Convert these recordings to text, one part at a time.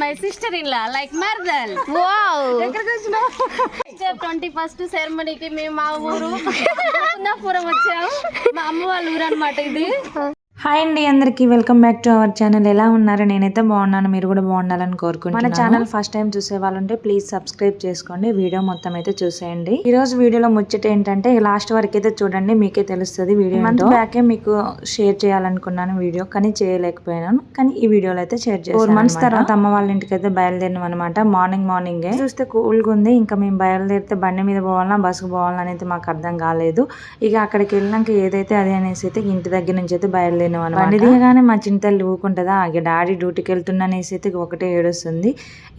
My sister in law like మర్దల్ wow twenty first సెరమనీకి మేము మా ఊరు కుందాపురం వచ్చాము మా అమ్మ వాళ్ళ ఊరు అనమాట ఇది. హాయ్ అండి అందరికీ welcome back to our channel. ఎలా ఉన్నారు? నేనైతే బాగున్నాను మీరు కూడా బాగుండాలని కోరుకుంటున్నాను. మన ఛానల్ ఫస్ట్ టైం చూసే వాళ్ళంటే ప్లీజ్ సబ్స్క్రైబ్ చేసుకోండి. వీడియో మొత్తం అయితే చూసేయండి. ఈ రోజు వీడియోలో ముచ్చట ఏంటంటే లాస్ట్ వరకు అయితే చూడండి మీకే తెలుస్తుంది వీడియో మంత్ బ్యాకే మీకు షేర్ చేయాలనుకున్నాను వీడియో కానీ చేయలేకపోయాను కానీ ఈ వీడియోలో అయితే షేర్ చేస్తాను ఫోర్ మంత్స్ తర్వాత అమ్మ వాళ్ళ ఇంటికి అయితే బయలుదేరినాం అనమాట మార్నింగ్ మార్నింగ్ చూస్తే కూల్గా ఉంది. ఇంకా మేము బయలుదేరితే బండి మీద పోవాలన్నా బస్సుకు పోవాలన్నా అనేది మాకు అర్థం కాలేదు. ఇక అక్కడికి వెళ్ళినాక ఏదైతే అది అనేసి అయితే ఇంటి దగ్గర నుంచి అయితే బయలుదేరినాం అనమాట బండి దిగగానే మా చింతలు ఊకుంటుందా ఇక డాడీ డ్యూటీకి వెళ్తున్నా అనేసి అయితే ఒకటే ఏడుస్తుంది.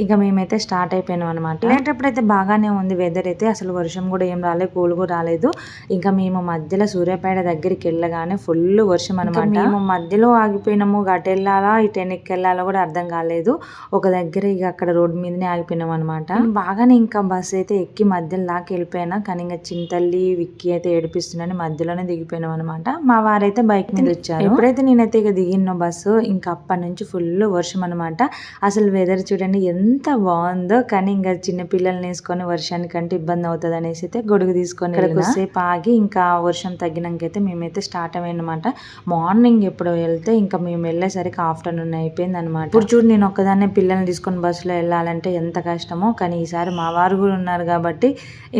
ఇక మేమైతే స్టార్ట్ అయిపోయినాం అనమాట వెళ్ళేటప్పుడు అయితే బాగానే ఉంది వెదర్ అయితే. అసలు వర్షం కూడా ఏం రాలేదు కూల్ కూడా రాలేదు. ఇంకా మేము మధ్యలో సూర్యాపేట దగ్గరికి వెళ్ళగానే ఫుల్ వర్షం అనమాట మేము మధ్యలో ఆగిపోయినాము. అటు వెళ్ళాలా ఇటు వెనక్కి వెళ్ళాలా కూడా అర్థం కాలేదు. ఒక దగ్గర ఇక అక్కడ రోడ్డు మీదనే ఆగిపోయినాం అనమాట బాగానే ఇంకా బస్ అయితే ఎక్కి మధ్యలో దాకా వెళ్ళిపోయినా. కానీ ఇంకా చింతల్లి విక్కి అయితే ఏడిపిస్తున్నాను మధ్యలోనే దిగిపోయినాం అనమాట మా వారైతే బైక్ మీద వచ్చారు. ఎప్పుడైతే నేనైతే ఇక దిగిన బస్సు ఇంకా అప్పటి నుంచి ఫుల్ వర్షం అనమాట అసలు వెదర్ చూడండి ఎంత బాగుందో కానీ ఇంకా చిన్న పిల్లల్ని వేసుకొని వర్షానికంటే ఇబ్బంది అవుతుంది అనేసి అయితే గొడుగు తీసుకొని కొద్దిసేపు ఆగి ఇంకా వర్షం తగ్గినాకైతే మేమైతే స్టార్ట్ అయ్యానమాట మార్నింగ్ ఎప్పుడు వెళ్తే ఇంకా మేము వెళ్ళేసరికి ఆఫ్టర్నూన్ అయిపోయింది అనమాట ఇప్పుడు చూడు నేను ఒక్కదాన్నే పిల్లల్ని తీసుకొని బస్సులో వెళ్ళాలంటే ఎంత కష్టమో కానీ ఈసారి మా వారు కూడా ఉన్నారు కాబట్టి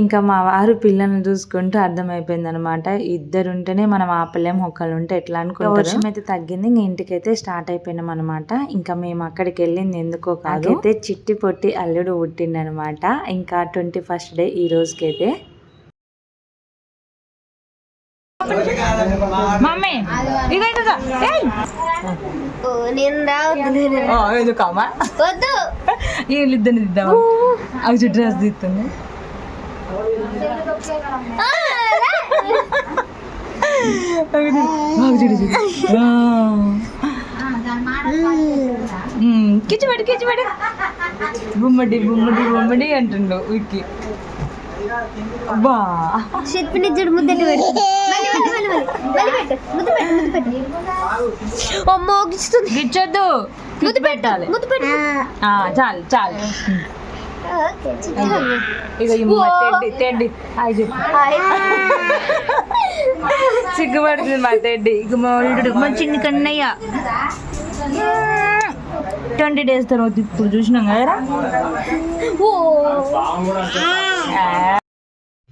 ఇంకా మా వారు పిల్లల్ని చూసుకుంటూ అర్థమైపోయింది అనమాట ఇద్దరు ఉంటేనే మనం ఆపలేం ఒకళ్ళు ఉంటే ఎట్లా అనుకుంటారు? వర్షం అయితే తగ్గింది. ఇంక ఇంటికైతే స్టార్ట్ అయిపోయినాం అనమాట ఇంకా మేము అక్కడికి వెళ్ళింది ఎందుకో కాదు. అయితే చిట్టి పొట్టి అల్లుడు పుట్టిండనమాట ఇంకా ట్వంటీ ఫస్ట్ డే ఈ రోజుకైతే. మమ్మీ ఎందుకమ్మా వద్దు. వీళ్ళిద్దరిని దిద్దామా? అవి డ్రెస్ తీస్తుంది కిచ్చిపడి కిచ్చిపడి బొమ్మడి బొమ్మడి బొమ్మడి అంటుండు విక్కి బా చెప్పిన చూడు ముద్దటి పెట్టు గిచ్చొద్దు. ముద్దు పెట్టాలి చాలు చాలు. ఇక ఈ తెడ్డి సిగ్గుపడుతుంది మా తెడ్డి. ఇక మా మా చిన్ని కన్నయ్య. ట్వంటీ డేస్ తర్వాత ఇప్పుడు చూసినాం కదరా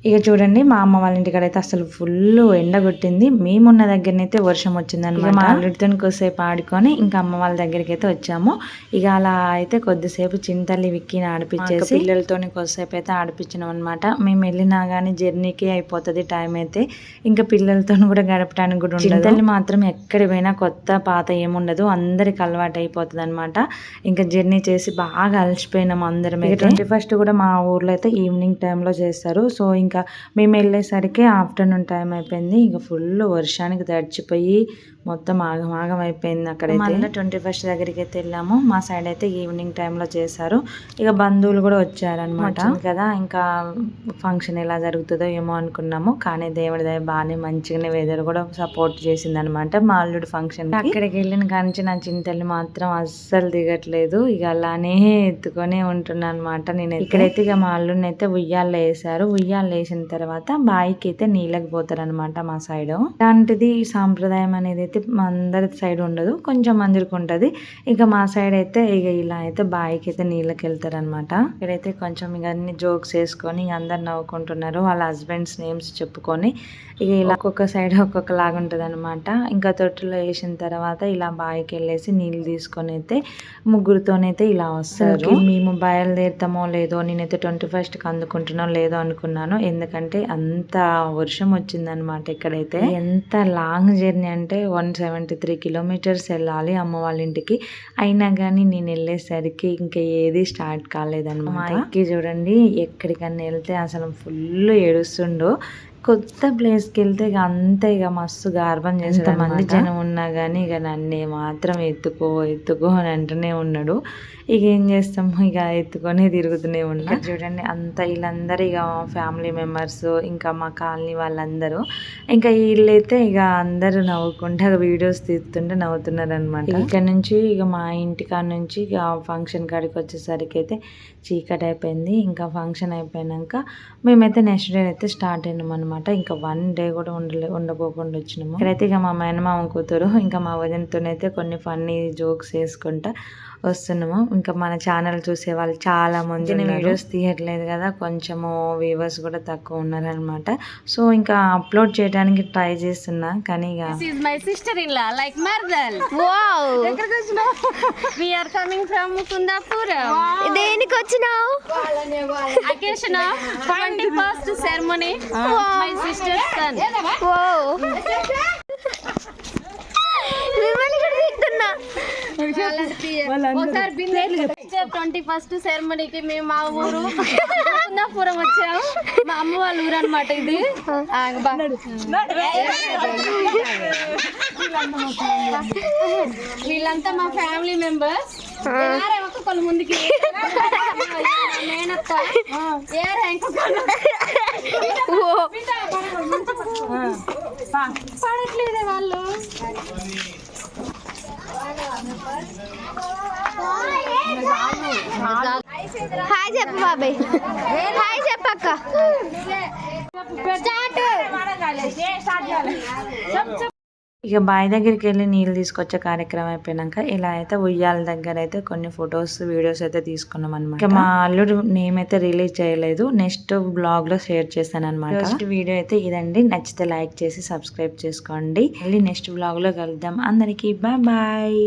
ఇక చూడండి మా అమ్మ వాళ్ళ ఇంటికాడ అయితే అసలు ఫుల్ ఎండ కొట్టింది. మేమున్న దగ్గరనైతే వర్షం వచ్చిందనమాట మా అల్లుడితో కొద్దిసేపు ఆడుకొని ఇంకా అమ్మ వాళ్ళ దగ్గరికి అయితే వచ్చాము. ఇక అలా అయితే కొద్దిసేపు చింతల్లి విక్కిని ఆడిపించేసి పిల్లలతో కొద్దిసేపు అయితే ఆడిపించినాం అనమాట మేము వెళ్ళినా కానీ జర్నీకి అయిపోతుంది టైం అయితే. ఇంకా పిల్లలతో కూడా గడపడానికి కూడా ఉండదు. చింతల్లి మాత్రం ఎక్కడి పోయినా కొత్త పాత ఏముండదు. అందరికి అలవాటు అయిపోతుంది అనమాట ఇంకా జర్నీ చేసి బాగా అలసిపోయినాం అందరం ట్వంటీ ఫస్ట్ కూడా మా ఊర్లో అయితే ఈవినింగ్ టైంలో చేస్తారు. సో ఇంకా మేము వెళ్ళేసరికి ఆఫ్టర్నూన్ టైం అయిపోయింది. ఇంకా ఫుల్ వర్షానికి తడిచిపోయి మొత్తం ఆగం ఆగం అయిపోయింది అక్కడైతే. మళ్ళీ ట్వంటీ ఫస్ట్ దగ్గరికి అయితే వెళ్ళాము. మా సైడ్ అయితే ఈవినింగ్ టైంలో చేశారు. ఇక బంధువులు కూడా వచ్చారనమాట కదా. ఇంకా ఫంక్షన్ ఎలా జరుగుతుందో ఏమో అనుకున్నాము. కానీ దేవుడి దయ బాగానే మంచిగానే వెదర్ కూడా సపోర్ట్ చేసింది అనమాట మా అల్లుడు ఫంక్షన్ అక్కడికి వెళ్ళిన కానించి నా చింతల్ని మాత్రం అస్సలు దిగట్లేదు. ఇక అలానే ఎత్తుకొని ఉంటున్నా అనమాట నేను ఇక్కడైతే ఇక మా అల్లుడిని అయితే ఉయ్యాల్లో వేసారు ఉయ్యాల్లో వేసిన తర్వాత బాయికి అయితే నీళ్ళకి పోతారు అనమాట మా సైడ్. ఇలాంటిది సాంప్రదాయం అనేది అయితే అందరి సైడ్ ఉండదు. కొంచెం మందిరికి ఉంటుంది. ఇక మా సైడ్ అయితే ఇక ఇలా అయితే బాయికి అయితే నీళ్ళకి వెళ్తారు అనమాట ఇక్కడైతే కొంచెం ఇక అన్ని జోక్స్ వేసుకొని ఇక అందరు నవ్వుకుంటున్నారు. వాళ్ళ హస్బెండ్స్ నేమ్స్ చెప్పుకొని ఇక ఇలా ఒక్కొక్క సైడ్ ఒక్కొక్క లాగా ఉంటుంది అనమాట ఇంకా తొట్టులో వేసిన తర్వాత ఇలా బావికి వెళ్ళేసి నీళ్ళు తీసుకొని అయితే ముగ్గురుతోనైతే ఇలా వస్తారు. మేము బయలుదేరుతామో లేదో నేనైతే ట్వంటీ ఫస్ట్కి అందుకుంటున్నాం లేదో అనుకున్నాను. ఎందుకంటే అంత వర్షం వచ్చిందనమాట ఇక్కడైతే ఎంత లాంగ్ జర్నీ అంటే వన్ సెవెంటీ త్రీ కిలోమీటర్స్ వెళ్ళాలి అమ్మ వాళ్ళ ఇంటికి అయినా కానీ నేను వెళ్ళేసరికి ఇంకా ఏది స్టార్ట్ కాలేదన్నమాట. మా చూడండి ఎక్కడికన్నా వెళ్తే అసలు ఫుల్ ఏడుస్తుండో. కొత్త ప్లేస్కి వెళ్తే ఇక అంతే ఇక మస్తు గార్బం చేస్తాడు మంది జనం ఉన్నా కానీ ఇక నన్ను మాత్రం ఎత్తుకో ఎత్తుకో అని అంటూనే ఉన్నాడు. ఇక ఏం చేస్తాము ఇక ఎత్తుకొని తిరుగుతూనే ఉన్నా. చూడండి అంత వీళ్ళందరూ ఇక ఫ్యామిలీ మెంబర్స్ ఇంకా మా కాలనీ వాళ్ళందరూ ఇంకా వీళ్ళైతే ఇక అందరూ నవ్వుకుంటే వీడియోస్ తీస్తుంటే నవ్వుతున్నారు అనమాట ఇక్కడ నుంచి ఇక మా ఇంటికాడ నుంచి ఇక ఫంక్షన్ కాడికి వచ్చేసరికి అయితే చీకటి అయిపోయింది. ఇంకా ఫంక్షన్ అయిపోయినాక మేమైతే నెక్స్ట్ డే అయితే స్టార్ట్ అయినాం అనమాట ఇంకా వన్ డే కూడా ఉండలే ఉండకోకుండా వచ్చినాము. ఇక్కడైతే ఇక మా మేనమామ కూతురు ఇంకా మా వదినతోనైతే కొన్ని ఫన్నీ జోక్స్ వేసుకుంటా వస్తున్నాము. ఇంకా మన ఛానల్ చూసే వాళ్ళు చాలా మంది వీడియోస్ తీయట్లేదు కదా కొంచెము వ్యూవర్స్ కూడా తక్కువ ఉన్నారనమాట సో ఇంకా అప్లోడ్ చేయడానికి ట్రై చేస్తున్నా కానీ This is my sister-in-law, like Mardal. Wow We are coming from Kundapuram. దేనికి వచ్చినావు Occasion of 21st ceremony. My sister's son. ఓ మిమ్మల్ని కూడా ట్వంటీ ఫస్ట్ సెరమనీకి మేము మా ఊరు కుందాపురం వచ్చాము మా అమ్మ వాళ్ళ ఊరు అనమాట ఇది. వీళ్ళంతా మా ఫ్యామిలీ మెంబర్స్ ఒక్కొక్కరు ముందుకి ఇంకొకరు పడట్లేదే వాళ్ళు హాయ్ చెప్పు బాబాయ్ హాయ్ చెప్పక్క ఇక బావి దగ్గరికి వెళ్ళి నీళ్ళు తీసుకొచ్చే కార్యక్రమం అయిపోయినాక ఇలా అయితే ఉయ్యాల దగ్గర అయితే కొన్ని ఫొటోస్ వీడియోస్ అయితే తీసుకున్నాం అనమాట ఇక మా అల్లుడు నేమ్ అయితే రిలీజ్ చేయలేదు. నెక్స్ట్ బ్లాగ్లో షేర్ చేస్తాను అనమాట నెక్స్ట్ వీడియో అయితే ఇదండి. నచ్చితే లైక్ చేసి సబ్స్క్రైబ్ చేసుకోండి. మళ్ళీ నెక్స్ట్ బ్లాగ్లో కలుద్దాం. అందరికీ బాయ్ బాయ్